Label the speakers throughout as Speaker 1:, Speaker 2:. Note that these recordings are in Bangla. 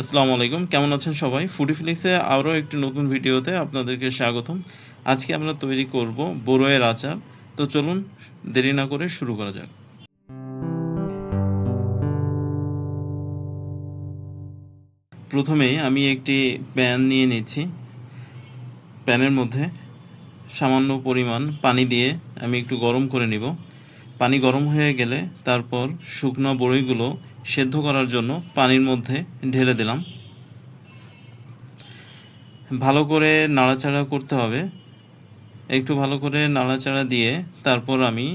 Speaker 1: আসসালামু আলাইকুম। কেমন আছেন সবাই? ফুডি ফিলিক্সে আরও একটি নতুন ভিডিওতে আপনাদেরকে স্বাগতম। আজকে আমরা তৈরি করব বড়োয়ের আচার। তো চলুন, দেরি না করে শুরু করা যাক। প্রথমে আমি একটি প্যান নিয়ে নিচ্ছি। প্যানের মধ্যে সামান্য পরিমাণ পানি দিয়ে আমি একটু গরম করে নিব। পানি গরম হয়ে গেলে তারপর শুকনো বড়িগুলো সেদ্ধ করার জন্য পানির মধ্যে ঢেলে দিলাম। ভালো করে নাড়াচাড়া করতে হবে। একটু ভালো করে নাড়াচাড়া দিয়ে তারপর আমি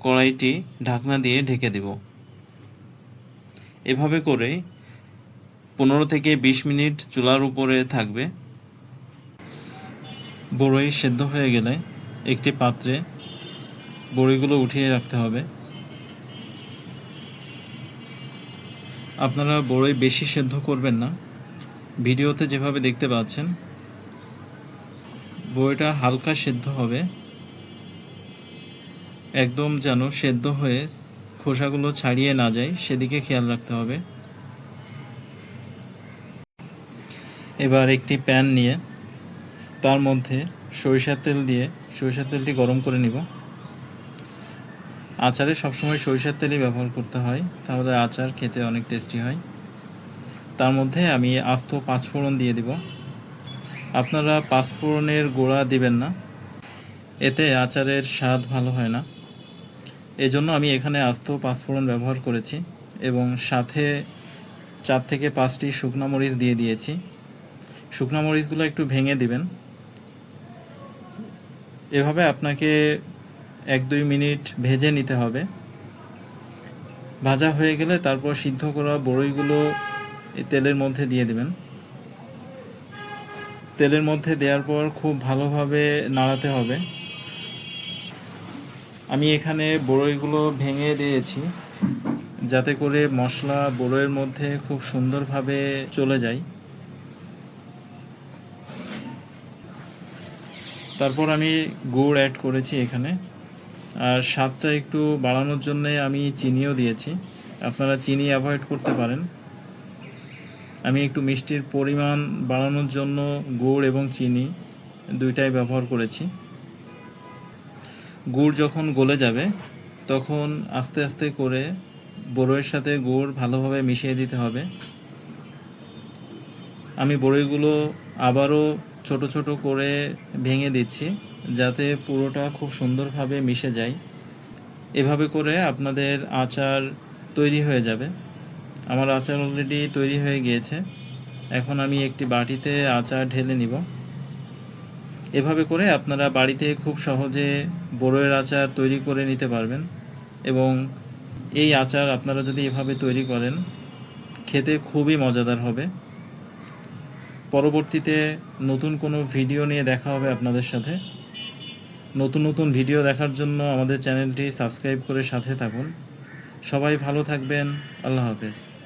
Speaker 1: কড়াইটি ঢাকনা দিয়ে ঢেকে দেব। এভাবে করে পনেরো থেকে বিশ মিনিট চুলার উপরে থাকবে। বড়ই সেদ্ধ হয়ে গেলে একটি পাত্রে বড়িগুলো উঠিয়ে রাখতে হবে। আপনারা বড়ই বেশি সেদ্ধ করবেন না। ভিডিওতে যেভাবে দেখতে পাচ্ছেন, বড়িটা হালকা সেদ্ধ হবে। একদম যেন সেদ্ধ হয়ে খোসাগুলো ছাড়িয়ে না যায়, সেদিকে খেয়াল রাখতে হবে। এবার একটি প্যান নিয়ে তার মধ্যে সরিষার তেল দিয়ে, সরিষার তেলটি গরম করে নিব। আচারে সবসময় সরিষার তেলই ব্যবহার করতে হয়, তাহলে আচার খেতে অনেক টেস্টি হয়। তার মধ্যে আমি আস্ত পাঁচফোড়ন দিয়ে দিব। আপনারা পাঁচফোড়নের গোড়া দিবেন না, এতে আচারের স্বাদ ভালো হয় না। এজন্য আমি এখানে আস্ত পাঁচফোড়ন ব্যবহার করেছি এবং সাথে চার থেকে পাঁচটি শুকনো মরিচ দিয়ে দিয়েছি। শুকনো মরিচগুলো একটু ভেঙে দিবেন। এভাবে আপনাকে এক দুই মিনিট ভেজে নিতে হবে। ভাজা হয়ে গেলে তারপর সিদ্ধ করা বড়ইগুলো এই তেলের মধ্যে দিয়ে দেবেন। তেলের মধ্যে দেওয়ার পর খুব ভালোভাবে নাড়াতে হবে। আমি এখানে বড়ইগুলো ভেঙে দিয়েছি যাতে করে মশলা বড়ইয়ের মধ্যে খুব সুন্দরভাবে চলে যায়। তারপর আমি গুড় অ্যাড করেছি এখানে। আর স্বাদটা একটু বাড়ানোর জন্য আমি চিনিও দিয়েছি। আপনারা চিনি অ্যাভয়েড করতে পারেন। আমি একটু মিষ্টির পরিমাণ বাড়ানোর জন্য গুড় এবং চিনি দুইটাই ব্যবহার করেছি। গুড় যখন গলে যাবে, তখন আস্তে আস্তে করে বড়ইয়ের সাথে গুড় ভালোভাবে মিশিয়ে দিতে হবে। আমি বড়ইগুলো আবারও ছোট ছোট করে ভেঙে দিচ্ছি। যাতে পুরোটা খুব সুন্দরভাবে মিশে যায়। এভাবে করে আপনাদের আচার তৈরি হয়ে যাবে। আমার আচার অলরেডি তৈরি হয়ে গিয়েছে। এখন আমি একটি বাটিতে আচার ঢেলে নিব। এভাবে করে আপনারা বাড়িতে খুব সহজে বড়য়ের আচার তৈরি করে নিতে পারবেন এবং এই আচার আপনারা যদি এভাবে তৈরি করেন, খেতে খুবই মজাদার হবে। পরবর্তীতে নতুন কোনো ভিডিও নিয়ে দেখা হবে আপনাদের সাথে। নতুন নতুন ভিডিও দেখার জন্য আমাদের চ্যানেলটি সাবস্ক্রাইব করে সাথে থাকুন। সবাই ভালো থাকবেন। আল্লাহ হাফেজ।